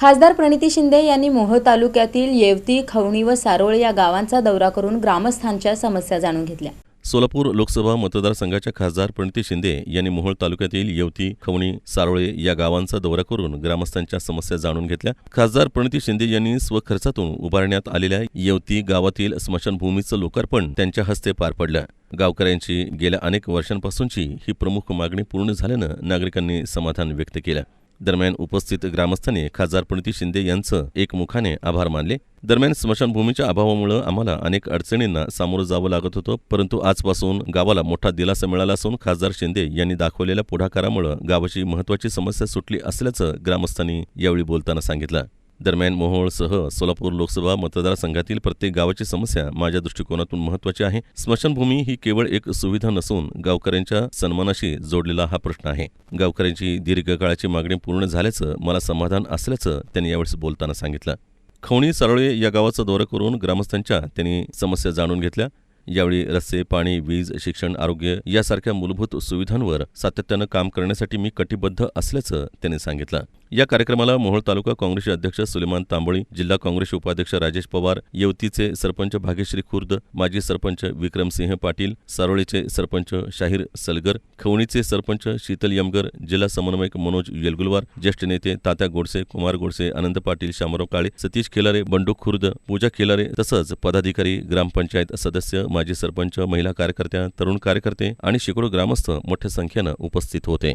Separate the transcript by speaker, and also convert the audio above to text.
Speaker 1: खासदार प्रणिती शिंदे यांनी मोह तालुक्यातील येवती खवणी व सारोळे या गावांचा दौरा करून ग्रामस्थांच्या समस्या जाणून घेतल्या.
Speaker 2: सोलापूर लोकसभा मतदारसंघाच्या खासदार प्रणिती शिंदे यांनी मोहोळ तालुक्यातील येवती खवणी सारोळे या गावांचा दौरा करून ग्रामस्थांच्या समस्या जाणून घेतल्या. खासदार प्रणिती शिंदे यांनी स्वखर्चातून उभारण्यात आलेल्या येवती गावातील स्मशानभूमीचं लोकार्पण त्यांच्या हस्ते पार पडलं. गावकऱ्यांची गेल्या अनेक वर्षांपासूनची ही प्रमुख मागणी पूर्ण झाल्यानं नागरिकांनी समाधान व्यक्त केलं. दरम्यान उपस्थित ग्रामस्थांनी खासदार प्रणिती शिंदे यांचं एकमुखाने आभार मानले. दरम्यान स्मशानभूमीच्या अभावामुळे आम्हाला अनेक अडचणींना सामोरं जावं लागत होतं परंतु आजपासून गावाला मोठा दिलासा मिळाला असून खासदार शिंदे यांनी दाखवलेल्या पुढाकारामुळे गावाची महत्वाची समस्या सुटली असल्याचं ग्रामस्थांनी यावेळी बोलताना सांगितलं. दरम्यान मोहोळसह सोलापूर लोकसभा मतदारसंघातील प्रत्येक गावाची समस्या माझ्या दृष्टिकोनातून महत्वाची आहे. स्मशानभूमी ही केवळ एक सुविधा नसून गावकऱ्यांच्या सन्मानाशी जोडलेला हा प्रश्न आहे. गावकऱ्यांची दीर्घकाळाची मागणी पूर्ण झाल्याचं मला समाधान असल्याचं त्यांनी यावेळेस बोलताना सांगितलं. खवणी सारोळे या गावाचा दौरा करून ग्रामस्थांच्या त्यांनी समस्या जाणून घेतल्या. यावेळी रस्ते पाणी वीज शिक्षण आरोग्य यासारख्या मूलभूत सुविधांवर सातत्यानं काम करण्यासाठी मी कटिबद्ध असल्याचं त्यांनी सांगितलं. या कार्यक्रमाला मोहोळ तालुका काँग्रेसचे अध्यक्ष सुलेमान तांबोळी जिल्हा काँग्रेस उपाध्यक्ष राजेश पवार येवतीचे सरपंच भाग्यश्री खुर्द माजी सरपंच विक्रमसिंह पाटील सारोळेचे सरपंच शाहीर सलगर खवणीचे सरपंच शीतल यमगर जिल्हा समन्वयक मनोज येलगुलवार ज्येष्ठ नेते तात्या गोडसे कुमार गोडसे आनंद पाटील शामराव काळे सतीश खेलारे बंडू खुर्द पूजा खेलारे तसंच पदाधिकारी ग्रामपंचायत सदस्य माजी सरपंच महिला कार्यकर्त्या तरुण कार्यकर्ते आणि शेकडो ग्रामस्थ मोठ्या संख्येनं उपस्थित होते.